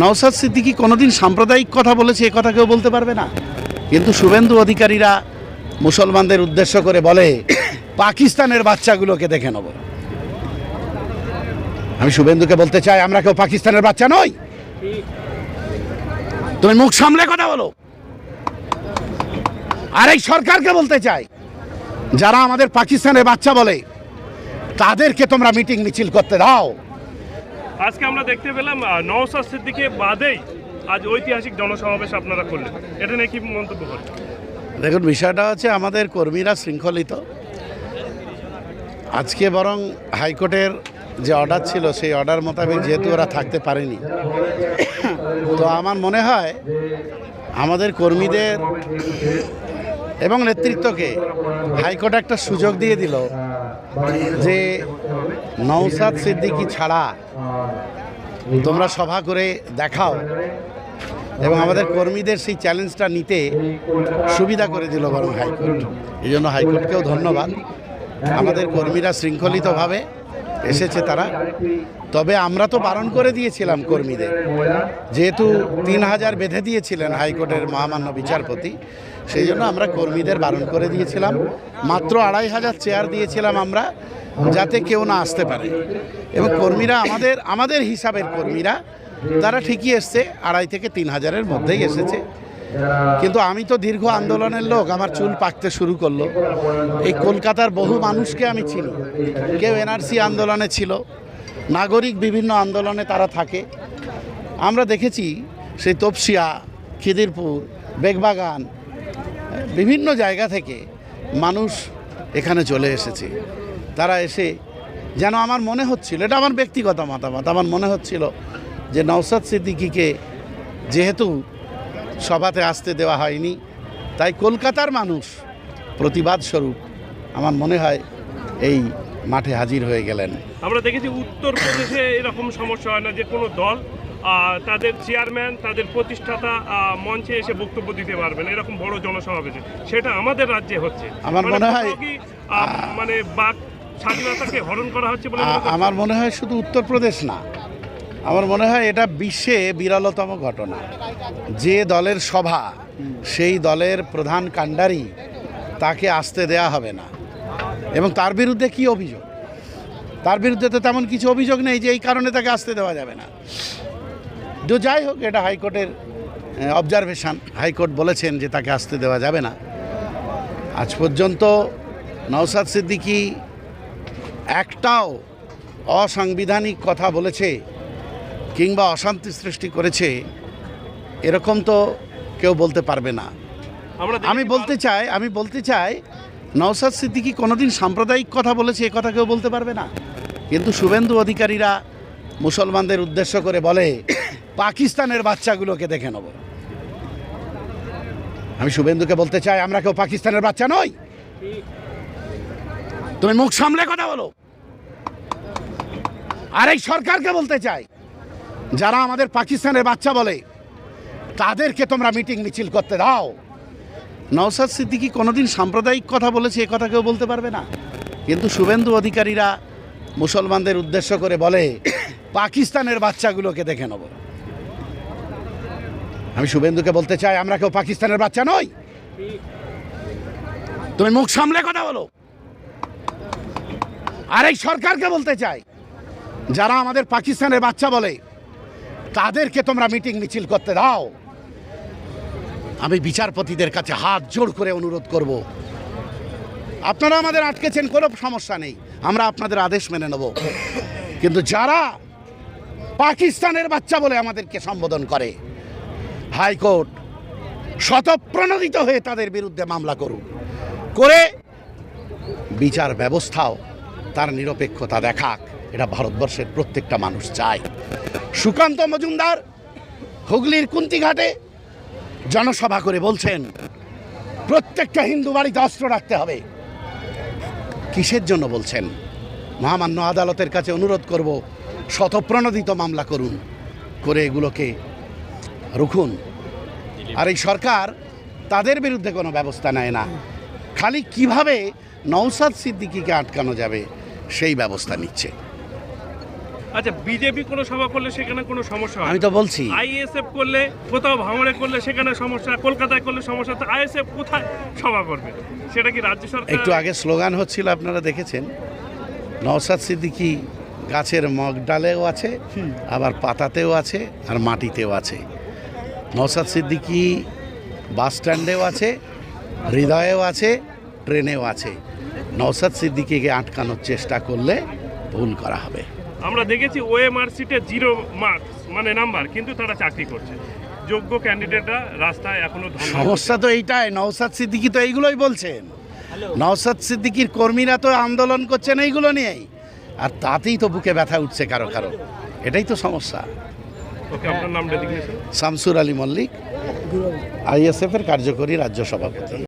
নওসাদ সিদ্দিকি কোনোদিন সাম্প্রদায়িক কথা বলেছে, এ কথা কেউ বলতে পারবে না। কিন্তু শুভেন্দু অধিকারীরা মুসলমানদের উদ্দেশ্য করে বলে, পাকিস্তানের বাচ্চাগুলোকে দেখে নেব। আমি শুভেন্দুকে বলতে চাই, আমরা কেউ পাকিস্তানের বাচ্চা নই। তুমি মুখ সামলে কথা বলো। আর এই সরকারকে বলতে চাই, যারা আমাদের পাকিস্তানের বাচ্চা বলে, তাদেরকে তোমরা মিটিং মিছিল করতে দাও। আজকে আমরা দেখতে পেলাম নওশাদ সিদ্দিকে বাদেই আজ ঐতিহাসিক জনসমাবেশ আপনারা করলেন। এটা নিয়ে কি মন্তব্য করেন? দেখুন, বিষয়টা হচ্ছে আমাদের কর্মীরা শৃঙ্খলিত। আজকে বরং হাইকোর্টের যে অর্ডার ছিল, সেই অর্ডার মোতাবেক যেহেতু ওরা থাকতে পারেনি, তো আমার মনে হয় আমাদের কর্মীদের এবং নেতৃত্বকে হাইকোর্ট একটা সুযোগ দিয়ে দিল। যে নওসাদ সিদ্দিকি ছাড়া তোমরা সভা করে দেখাও এবং আমাদের কর্মীদের সেই চ্যালেঞ্জটা নিতে সুবিধা করে দিল বরং হাইকোর্ট। এই জন্য হাইকোর্টকেও ধন্যবাদ। আমাদের কর্মীরা শৃঙ্খলিতভাবে এসেছে তারা। তবে আমরা তো বারণ করে দিয়েছিলাম কর্মীদের। যেহেতু তিন হাজার বেঁধে দিয়েছিলেন হাইকোর্টের মহামান্য বিচারপতি, সেই জন্য আমরা কর্মীদের বারণ করে দিয়েছিলাম। মাত্র আড়াই হাজার চেয়ার দিয়েছিলাম আমরা, যাতে কেউ না আসতে পারে। এবং কর্মীরা আমাদের আমাদের হিসাবের কর্মীরা, তারা ঠিকই এসছে, আড়াই থেকে তিন হাজারের মধ্যেই এসেছে। কিন্তু আমি তো দীর্ঘ আন্দোলনের লোক, আমার চুল পাকতে শুরু করল। এই কলকাতার বহু মানুষকে আমি চিনি। কেউ এনআরসি আন্দোলনে ছিল, নাগরিক বিভিন্ন আন্দোলনে তারা থাকে। আমরা দেখেছি সেই তপসিয়া, খিদিরপুর, বেগবাগান, বিভিন্ন জায়গা থেকে মানুষ এখানে চলে এসেছে। তারা এসে যেন আমার মনে হচ্ছিল, এটা আমার ব্যক্তিগত মতামত, আমার মনে হচ্ছিল যে নওসাদ সিদ্দিকিকে যেহেতু সভাতে আসতে দেওয়া হয়নি। তাই কলকাতার মানুষ প্রতিবাদ স্বরূপ আমার মনে হয় এই মাঠে হাজির হয়ে গেলেন। আমরা দেখেছি উত্তরপ্রদেশে এরকম সমস্যা হয় না যে কোনো দল তাদের চেয়ারম্যান তাদের প্রতিষ্ঠাতা মঞ্চে এসে বক্তব্য দিতে পারবেন এরকম বড় জনসমাবেশে। সেটা আমাদের রাজ্যে হচ্ছে। আমার মানে মনে হয়- মানে বাক স্বাধীনতাকে হরণ করা হচ্ছে বলে? আমার মনে হয় শুধু উত্তরপ্রদেশ না আমার মনে হয় এটা বিশ্বে বিরলতম ঘটনা। যে দলের সভা, সেই দলের প্রধান কাণ্ডারি তাকে আসতে দেয়া হবে না। এবং তার বিরুদ্ধে কি অভিযোগ? তার বিরুদ্ধে তো তেমন কিছু অভিযোগ নেই যে এই কারণে তাকে আসতে দেওয়া যাবে না। তো যাই হোক, এটা হাইকোর্টের অবজারভেশন হাইকোর্ট বলেছেন যে তাকে আসতে দেওয়া যাবে না। আজ পর্যন্ত নওসাদ সিদ্দিকী একটাও অসাংবিধানিক কথা বলেছে কিংবা অশান্তি সৃষ্টি করেছে এরকম তো কেউ বলতে পারবে না। আমি বলতে চাই আমি বলতে চাই নওসাদ সিদ্দিকি কোনোদিন সাম্প্রদায়িক কথা বলেছে এ কথা কেউ বলতে পারবে না। কিন্তু শুভেন্দু অধিকারীরা মুসলমানদের উদ্দেশ্য করে বলে পাকিস্তানের বাচ্চাগুলোকে দেখে নেব। আমি শুভেন্দুকে বলতে চাই আমরা কেউ পাকিস্তানের বাচ্চা নই। তুমি মুখ সামলে কথা বলো। আর এই সরকারকে বলতে চাই। যারা আমাদের পাকিস্তানের বাচ্চা বলে, তাদেরকে তোমরা মিটিং মিছিল করতে দাও। নওসাদ সিদ্দিকি কোনোদিন সাম্প্রদায়িক কথা বলেছে, এ কথা কেউ বলতে পারবে না। কিন্তু শুভেন্দু অধিকারীরা মুসলমানদের উদ্দেশ্য করে বলে, পাকিস্তানের বাচ্চাগুলোকে দেখে নেব। আমি শুভেন্দুকে বলতে চাই, আমরা কেউ পাকিস্তানের বাচ্চা নই। তুমি মুখ সামলে কথা বলো। আর এই সরকারকে বলতে চাই, যারা আমাদের পাকিস্তানের বাচ্চা বলে তাদেরকে তোমরা মিটিং মিছিল করতে দাও। আমি বিচারপতিদের কাছে হাত জোড় করে অনুরোধ করব। আপনারা আমাদের আটকেছেন, কোনো সমস্যা নেই। আমরা আপনাদের আদেশ মেনে নেব। কিন্তু যারা পাকিস্তানের বাচ্চা বলে আমাদেরকে সম্বোধন করে, হাইকোর্ট শতপ্রণোদিত হয়ে তাদের বিরুদ্ধে মামলা করুন। করে বিচার ব্যবস্থাও তার নিরপেক্ষতা দেখাক। এটা ভারতবর্ষের প্রত্যেকটা মানুষ চায়। সুকান্ত মজুমদার, হুগলির কুন্তিঘাটে জনসভা করে বলছেন, প্রত্যেকটা হিন্দু বাড়িতে অস্ত্র রাখতে হবে। কিসের জন্য বলছেন? মহামান্য আদালতের কাছে অনুরোধ করব শতপ্রণোদিত মামলা করুন, করে এগুলোকে রুখুন। আর এই সরকার তাদের বিরুদ্ধে কোনো ব্যবস্থা নেয় না। খালি কীভাবে নৌসাদ সিদ্দিকিকে আটকানো যাবে, সেই ব্যবস্থা নিচ্ছে। আচ্ছা বিজেপি কোনো সভা করলে সেখানে কোনো সমস্যা হয়? আমি তো বলছি। আইএসএফ করলে কোথাও ভাঙড়ে করলে সেখানে সমস্যা কলকাতায় করলে সমস্যা তো আইএসএফ কোথায় সভা করবে? সেটা কি রাজ্য সরকার? একটু আগে স্লোগান হচ্ছিল আপনারা দেখেছেন? নওসাদ সিদ্দিকি গাছের মগ ডালেও আছে আবার পাতাতেও আছে আর মাটিতেও আছে। নওসাদ সিদ্দিকি বাস স্ট্যান্ডেও আছে হৃদয়েও আছে ট্রেনেও আছে। নওসাদ সিদ্দিকিকে আটকানোর চেষ্টা করলে ভুল করা হবে। আমরা দেখেছি ওএমআর সিটে জিরো মার্কস মানে নাম্বার কিন্তু তারা চাকরি করছে। যোগ্য ক্যান্ডিডেটরা রাস্তায় এখনও সমস্যা তো এইটাই নওসাদ সিদ্দিকি তো এইগুলোই বলছেন। নওসাদ সিদ্দিকির কর্মীরা তো আন্দোলন করছেন এইগুলো নিয়েই। আর তাতেই তো বুকে ব্যথা উঠছে কারও কারও। এটাই তো সমস্যা। শামসুর আলী মল্লিক আইএসএফের কার্যকরী রাজ্য সভাপতি।